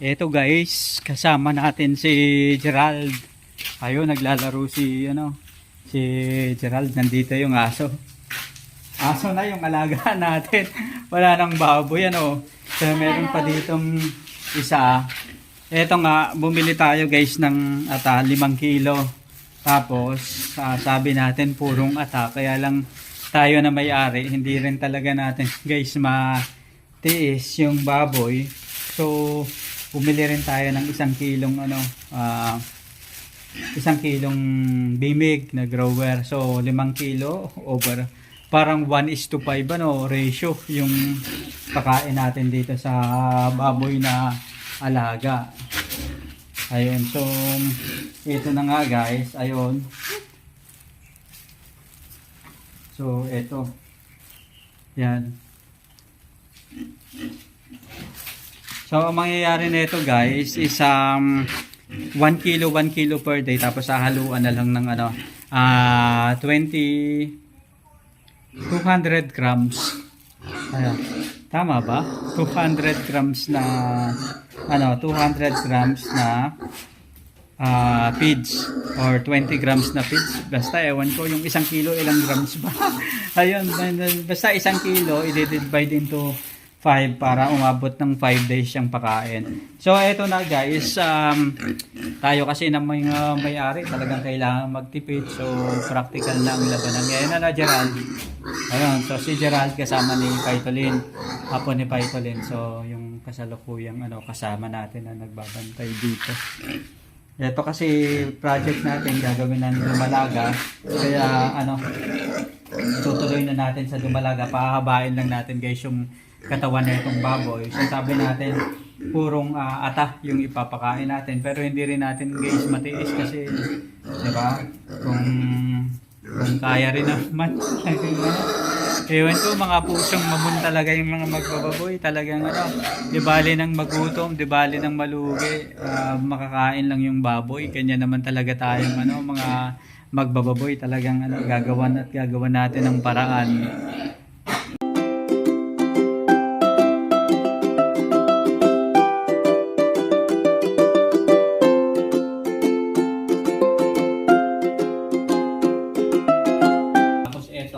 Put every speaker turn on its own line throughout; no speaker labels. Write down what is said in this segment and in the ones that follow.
Eto guys, kasama natin si Gerald. Ayun, naglalaro si ano, si Gerald. Nandito yung aso. Aso na yung alaga natin. Wala nang baboy ano. So meron pa ditong isa. Eto nga, bumili tayo guys ng ata 5 kilo. Tapos, ah, sabi natin purong ata. Kaya lang tayo na may-ari. Hindi rin talaga natin guys matiis yung baboy. So, bumili rin tayo ng isang kilong ano, ah, isang kilong bimig na grower. So, limang kilo over parang 1 is to 5 ano, ratio yung pakain natin dito sa baboy na alaga. Ayun, so ito na nga guys, ayun. So, ito. Yan. So, ang mangyayari nito guys is um, 1 kilo, 1 kilo per day tapos hahaluan na lang ng ano, ah 20 200 grams. Ayan. Tama ba? 200 grams na ano, 200 grams na ah feeds or 20 grams na feeds. Basta ewan ko yung isang kilo ilang grams ba. Ayun, basta isang kilo i-divide into 5 para umabot ng 5 days siyang pakain. So eto na guys, um, tayo kasi na may uh, may-ari talagang kailangan magtipid. So practical na ang labanan. Ngayon na na Gerald. Ayun, so si Gerald kasama ni Paitolin. Apo ni Paitolin. So yung kasalukuyang ano kasama natin na nagbabantay dito. Ito kasi project natin gagawin ng Dumalaga. Kaya ano, tutuloy na natin sa Dumalaga. Pahabain lang natin guys yung katawan na itong baboy. So sabi natin, purong ah, ata yung ipapakain natin. Pero hindi rin natin guys matiis kasi, di ba? Kung, kung kaya rin naman. Ewan ko, mga pusong mamon talaga yung mga magbababoy. Talagang ano, di bali ng magutom, di bali ng malugi, ah, makakain lang yung baboy. Kanya naman talaga tayong ano, mga magbababoy. Talagang ano, gagawan at gagawan natin ng paraan.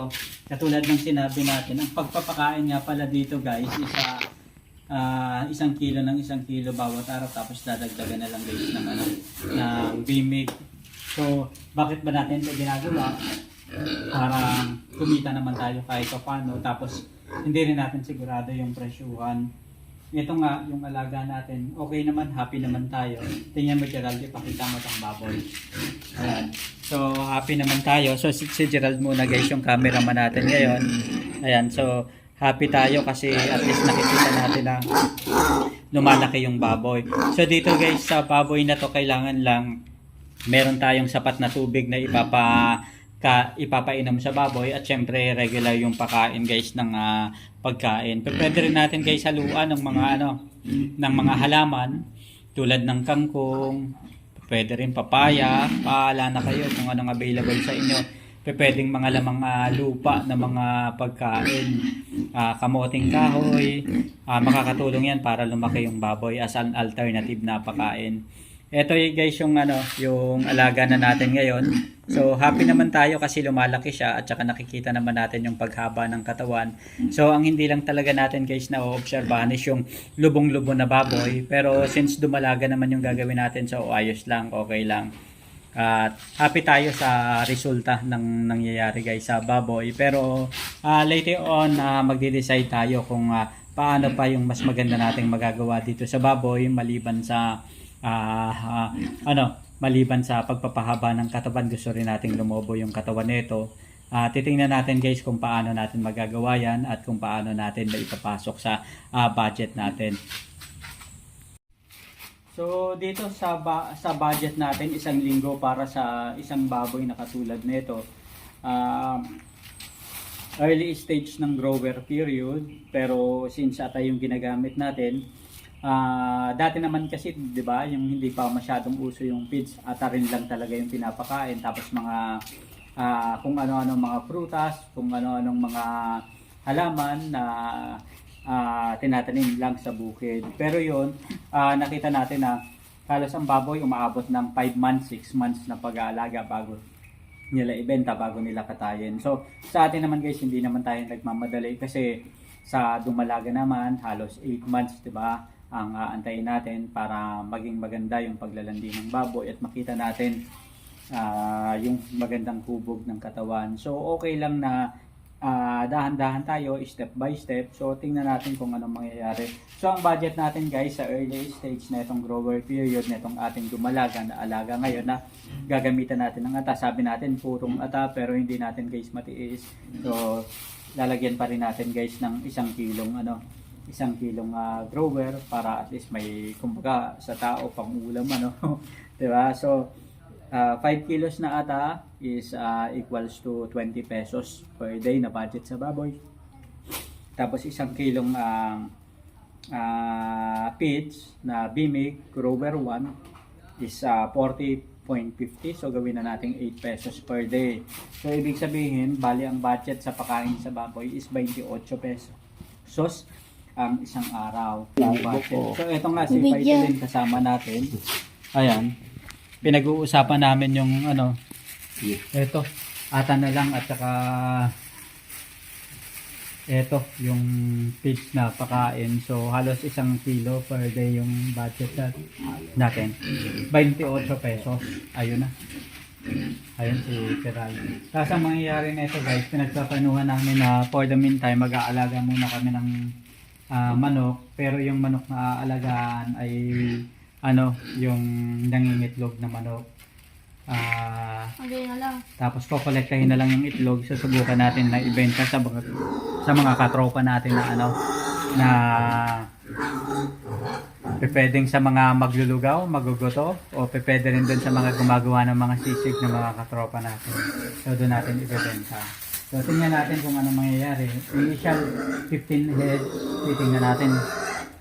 Eto, katulad ng sinabi natin, ang pagpapakain nga pala dito guys, isa ah, isang kilo ng isang kilo bawat araw tapos dadagdagan na lang guys ng ano, ng bimig. So, bakit ba natin ito ginagawa? Para kumita naman tayo kahit pa paano. Tapos, hindi rin natin sigurado yung presyuhan. Ito nga, yung alaga natin, okay naman, happy naman tayo. Tingnan mo Gerald, ipakita mo itong baboy. Ayan. So, happy naman tayo. So, si, si Gerald muna guys, yung cameraman natin ngayon. Ayan, so, happy tayo kasi at least nakikita natin na lumalaki yung baboy. So, dito guys, sa baboy na to, kailangan lang meron tayong sapat na tubig na ipapa ka ipapainom sa baboy at syempre regular yung pakain guys ng ah, pagkain. Pero pwede rin natin guys haluan ng mga ano ng mga halaman tulad ng kangkong, pwede rin papaya, paala na kayo kung anong available sa inyo. Pwedeng mga lamang ah, lupa na mga pagkain, ah, kamoting kahoy, ah, makakatulong yan para lumaki yung baboy as an alternative na pakain. Ito y- guys yung ano, yung alaga na natin ngayon. So happy naman tayo kasi lumalaki siya at saka nakikita naman natin yung paghaba ng katawan. So ang hindi lang talaga natin guys na oobserbahan is yung lubong-lubong na baboy. Pero since dumalaga naman yung gagawin natin so ayos lang, okay lang. At happy tayo sa resulta ng nangyayari guys sa baboy. Pero ah, later on ah, magde-decide tayo kung ah, paano pa yung mas maganda nating magagawa dito sa baboy maliban sa ah, ah, ano, maliban sa pagpapahaba ng katawan, gusto rin nating lumobo yung katawan nito. Ah, titingnan natin guys kung paano natin magagawa yan at kung paano natin maipapasok sa ah, budget natin. So dito sa ba- sa budget natin isang linggo para sa isang baboy na katulad nito. Um, early stage ng grower period pero since ata yung ginagamit natin ah dati naman kasi 'di ba yung hindi pa masyadong uso yung feeds ata rin lang talaga yung pinapakain tapos mga ah, kung ano-ano mga prutas kung ano-anong mga halaman na ah, tinatanim lang sa bukid. Pero yun, ah, nakita natin na halos ang baboy umaabot ng 5 months, 6 months na pag-aalaga bago nila ibenta, bago nila katayin. So, sa atin naman guys, hindi naman tayo nagmamadali kasi sa dumalaga naman, halos 8 months, di ba? Ang aantayin natin para maging maganda yung paglalandi ng baboy at makita natin ah, yung magandang hubog ng katawan. So, okay lang na ah, dahan-dahan tayo, step by step. So, tingnan natin kung anong mangyayari. So, ang budget natin guys sa early stage na itong grower period, na itong ating dumalaga na alaga ngayon na gagamitan natin ng ata. Sabi natin purong ata pero hindi natin guys matiis. So, lalagyan pa rin natin guys ng isang kilong ano, isang kilong ah, grower para at least may kumbaga sa tao pang ulam ano. 'Di ba? So, Ah, 5 kilos na ata is ah, equals to 20 pesos per day na budget sa baboy. Tapos isang kilong ah ah, feeds na Bimig Grower 1 is ah, 40.50 so gawin na natin 8 pesos per day. So ibig sabihin, bali ang budget sa pagkain sa baboy is 28 pesos. Ang isang araw. So ito nga si Paitalin kasama natin. Ayan pinag-uusapan namin yung ano, eto, ata na lang at saka eto, yung feeds na pakain. So, halos isang kilo per day yung budget nat- natin. 28 pesos. Ayun na. Ayun si Piral. Tapos ang mangyayari na ito guys, pinagpapanuhan namin na for the meantime, mag-aalaga muna kami ng ah, manok. Pero yung manok na aalagaan ay ano, yung nangingitlog na manok. Ah,
Hindi na lang.
tapos kokolektahin na lang yung itlog. Susubukan natin na ibenta sa mga, sa mga katropa natin na ano, na pwedeng sa mga maglulugaw, maguguto, o pwede rin doon sa mga gumagawa ng mga sisig ng mga katropa natin. So doon natin ibebenta. So tingnan natin kung ano mangyayari. Initial 15 head, titingnan natin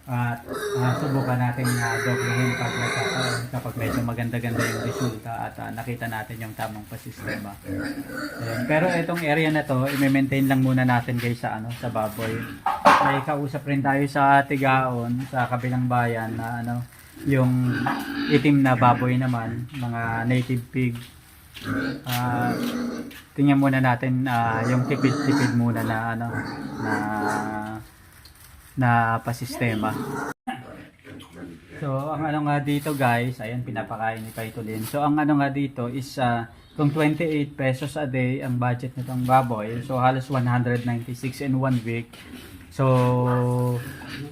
at ah, subukan natin na doblehin pag nagkakaroon kapag medyo maganda-ganda yung resulta at ah, nakita natin yung tamang pasistema. Ayan. Pero itong area na to, i-maintain lang muna natin guys sa ano sa baboy. May kausap rin tayo sa Tigaon sa kabilang bayan na ano yung itim na baboy naman, mga native pig. Ah, tingnan muna natin ah, yung tipid-tipid muna na ano na na pasistema. So, ang ano nga dito guys, ayan pinapakain ni Paitolin. So, ang ano nga dito is ah, kung 28 pesos a day ang budget nitong baboy, so halos 196 in one week. So,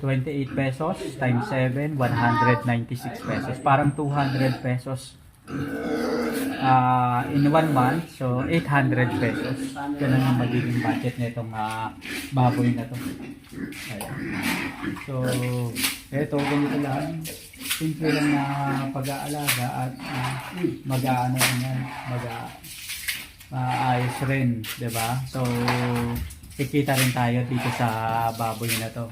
28 pesos times 7, 196 pesos. Parang 200 pesos ah in one month. So, 800 pesos. Ganun ang magiging budget nitong ah, baboy na to. So, eto, ganito lang. Simple lang na pag-aalaga at uh, mag-aano rin yan, mag maayos rin, 'di ba? So, kikita rin tayo dito sa baboy na to.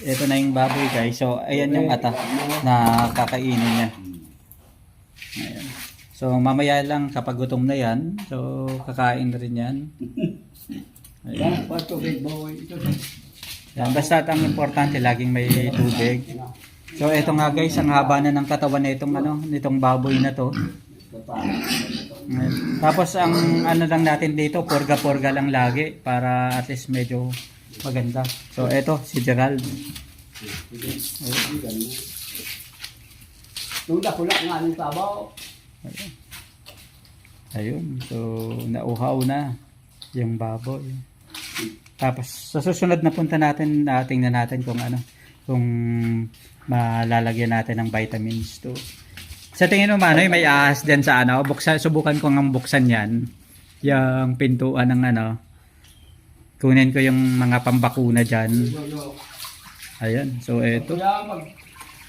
Ito na yung baboy guys. So, ayan yung ata na kakainin niya. Ayan. So, mamaya lang kapag gutom na yan, so kakain na rin yan. Ayan. Yan, basta ang importante laging may tubig. So ito nga guys, ang haba na ng katawan na itong ano, nitong baboy na to. Ayan. Tapos ang ano lang natin dito, porga-porga lang lagi para at least medyo maganda. So ito si Gerald.
Tunda ko lang nga ng tabaw.
Ayun, so nauhaw na yung baboy. Tapos sa susunod na punta natin, uh, tingnan natin kung ano, kung malalagyan natin ng vitamins to. Sa tingin mo Manoy, may ahas din sa ano, buksan, subukan ko ng buksan yan. Yung pintuan ng ano, kunin ko yung mga pambakuna dyan. Ayan, so eto.
Kaya mag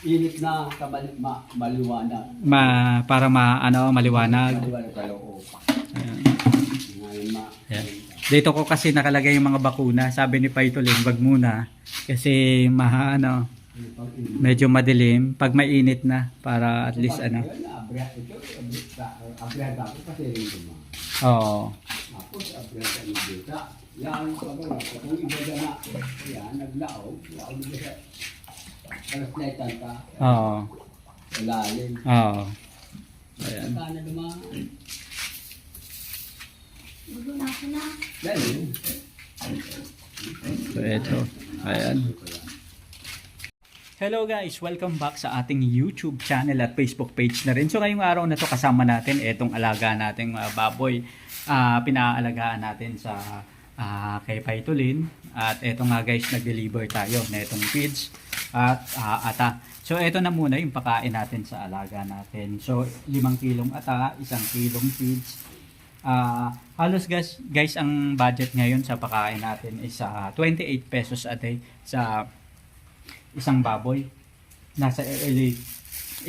init na kabalik ma maliwanag.
Ma, para ma, ano, maliwanag.
Maliwanag ka loob.
Ayan.
Ngayon ma.
Ayan. Dito ko kasi nakalagay yung mga bakuna. Sabi ni Paitolin, wag muna. Kasi ma, ano, medyo madilim. Pag mainit na, para at least ano. Oo.
Tapos abra ka ni Dita. Yan, pagod. Kung iba na na, yan, naglaog. Laog na alas letan ka.
Oo.
Ilalim.
Oo. Ayan.
Na dumaan.
Maguna ko na.
Ganun.
So, ito. Ayan. Hello guys! Welcome back sa ating YouTube channel at Facebook page na rin. So ngayong araw na to kasama natin itong alaga nating mga baboy. Ah, pinaalagaan natin sa ah, kay Paitulin. At ito nga guys, nag-deliver tayo na itong feeds at ah, ata. So ito na muna yung pakain natin sa alaga natin. So limang kilong ata, isang kilong feeds. Ah, halos guys, guys ang budget ngayon sa pakain natin is ah, 28 pesos a day sa isang baboy nasa early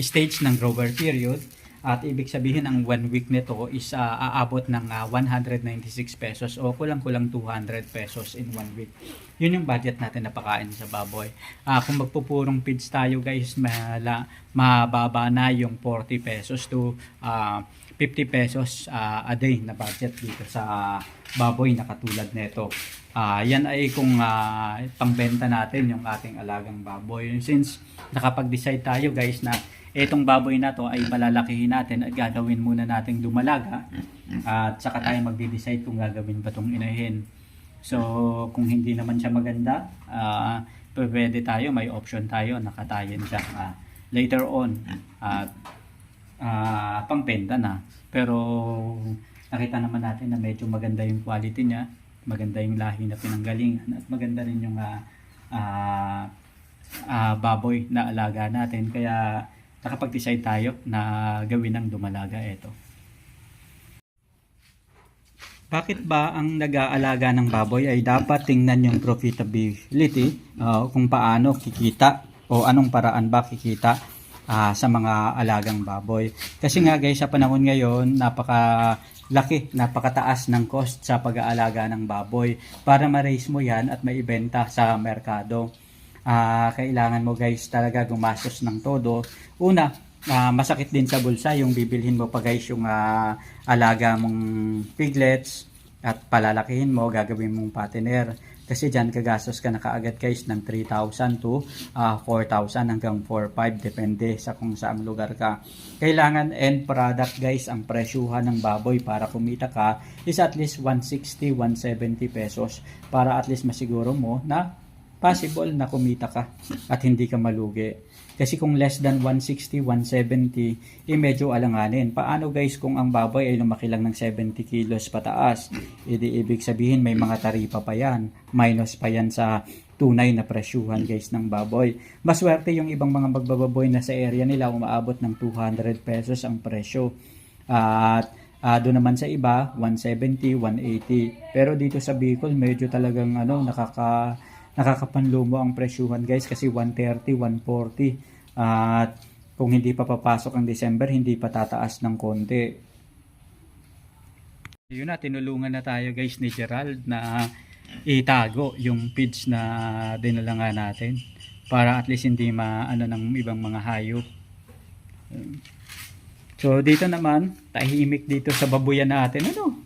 stage ng grower period at ibig sabihin ang one week nito is ah, aabot ng ah, 196 pesos o kulang-kulang 200 pesos in one week. Yun yung budget natin na pakain sa baboy. Ah, kung magpupurong feeds tayo guys, mala, mababa na yung 40 pesos to ah, 50 pesos ah, a day na budget dito sa baboy na katulad nito. Ah, yan ay kung ah, pangbenta natin yung ating alagang baboy. Since nakapag-decide tayo guys na itong baboy na to ay palalakihin natin at gagawin muna nating dumalaga at saka tayo magde-decide kung gagawin ba itong inahin. So, kung hindi naman siya maganda, ah, pwede tayo, may option tayo, nakatayin siya ah, later on. At ah pangbenta na. Pero nakita naman natin na medyo maganda yung quality niya, maganda yung lahi na pinanggalingan at maganda rin yung ah, ah, ah, baboy na alaga natin. Kaya nakapag-decide tayo na gawin ng dumalaga ito. Bakit ba ang nag-aalaga ng baboy ay dapat tingnan yung profitability ah, kung paano kikita o anong paraan ba kikita ah, sa mga alagang baboy. Kasi nga guys, sa panahon ngayon, napaka laki, napakataas ng cost sa pag-aalaga ng baboy. Para ma-raise mo yan at maibenta sa merkado, ah, kailangan mo guys talaga gumastos ng todo. Una, ah, masakit din sa bulsa yung bibilhin mo pa guys yung ah, alaga mong piglets at palalakihin mo, gagawin mong patiner. Kasi dyan kagastos ka na kaagad guys ng 3,000 to ah, 4,000 hanggang 4,500 depende sa kung saang lugar ka. Kailangan end product guys ang presyuhan ng baboy para kumita ka is at least 160, 170 pesos para at least masiguro mo na possible na kumita ka at hindi ka malugi. Kasi kung less than 160, 170, eh medyo alanganin. Paano guys kung ang baboy ay lumaki lang ng 70 kilos pataas? Hindi ibig sabihin may mga taripa pa yan. Minus pa yan sa tunay na presyuhan guys ng baboy. Maswerte yung ibang mga magbababoy na sa area nila umaabot ng 200 pesos ang presyo. At ah, doon naman sa iba 170, 180. Pero dito sa Bicol medyo talagang ano nakaka nakakapanlumo ang presyuhan guys kasi 130, 140 at kung hindi pa papasok ang December hindi pa tataas ng konti. Yun na tinulungan na tayo guys ni Gerald na itago yung feeds na dinala nga natin para at least hindi maano ng ibang mga hayop. So dito naman tahimik dito sa babuyan natin. Ano?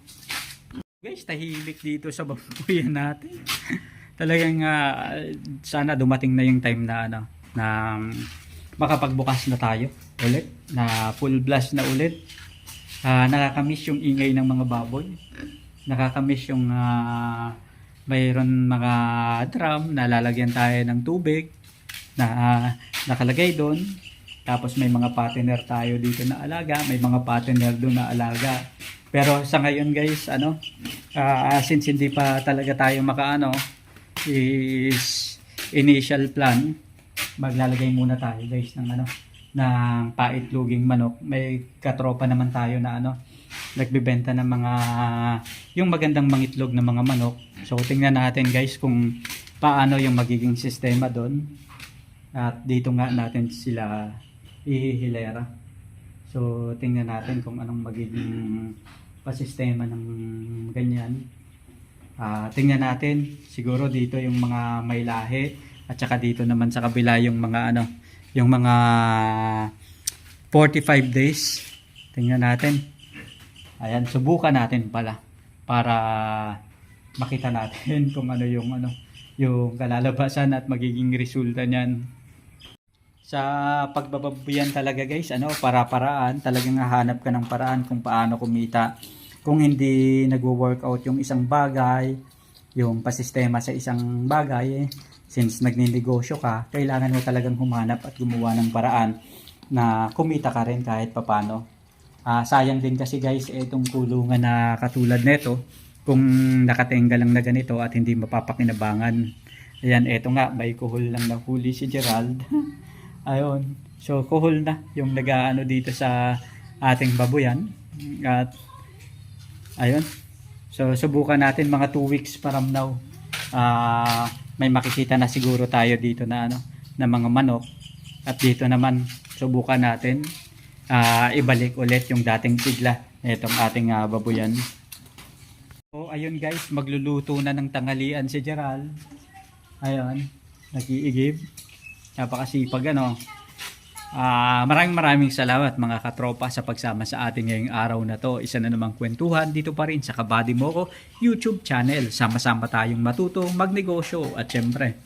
Guys tahimik dito sa babuyan natin talagang ah, sana dumating na yung time na ano na makapagbukas na tayo ulit na full blast na ulit. Ah, nakakamiss yung ingay ng mga baboy. Nakakamiss yung ah, mayroon mga drum na lalagyan tayo ng tubig na ah, nakalagay doon. Tapos may mga partner tayo dito na alaga may mga partner doon na alaga. Pero sa ngayon guys ano ah, since hindi pa talaga tayo makaano is initial plan. Maglalagay muna tayo guys ng ano ng paitloging manok. May katropa naman tayo na ano nagbebenta ng mga yung magandang mangitlog ng mga manok. So tingnan natin guys kung paano yung magiging sistema doon. At dito nga natin sila ihihilera. So tingnan natin kung anong magiging pasistema ng ganyan Ah, tingnan natin siguro dito yung mga may lahi at saka dito naman sa kabila yung mga ano yung mga 45 days tingnan natin ayan subukan natin pala para makita natin kung ano yung ano yung kalalabasan at magiging resulta niyan. Sa pagbababuyan talaga guys, ano, para-paraan, talagang hahanap ka ng paraan kung paano kumita. Kung hindi nagwo-workout yung isang bagay, yung pasistema sa isang bagay, eh, since nagninegosyo ka, kailangan mo talagang humanap at gumawa ng paraan na kumita ka rin kahit papano. Ah, sayang din kasi guys, eh, itong kulungan na katulad nito, kung nakatenga lang na ganito at hindi mapapakinabangan. Ayan, eto nga, may kuhol lang na huli si Gerald. Ayun. So, kuhol na yung nag-ano dito sa ating babuyan. At, ayun. So, subukan natin mga 2 weeks from now. Ah, may makikita na siguro tayo dito na ano, na mga manok. At dito naman, subukan natin ah, ibalik ulit yung dating sigla nitong ating ah, babuyan. So, ayun guys, magluluto na ng tanghalian si Gerald. Ayun, nag-iigib. Napakasipag ano. Ah, maraming maraming salamat mga katropa sa pagsama sa ating ngayong araw na to. Isa na namang kwentuhan dito pa rin sa Kabady Moko YouTube channel. Sama-sama tayong matutong magnegosyo at syempre,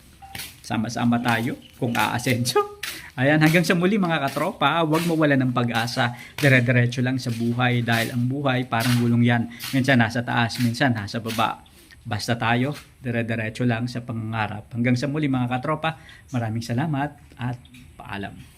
sama-sama tayo kung aasenso. Ayan, hanggang sa muli mga katropa, huwag mawala ng pag-asa. Dire-diretso lang sa buhay dahil ang buhay parang gulong yan. Minsan nasa taas, minsan nasa baba. Basta tayo, dire-diretso lang sa pangangarap. Hanggang sa muli mga katropa, maraming salamat at paalam.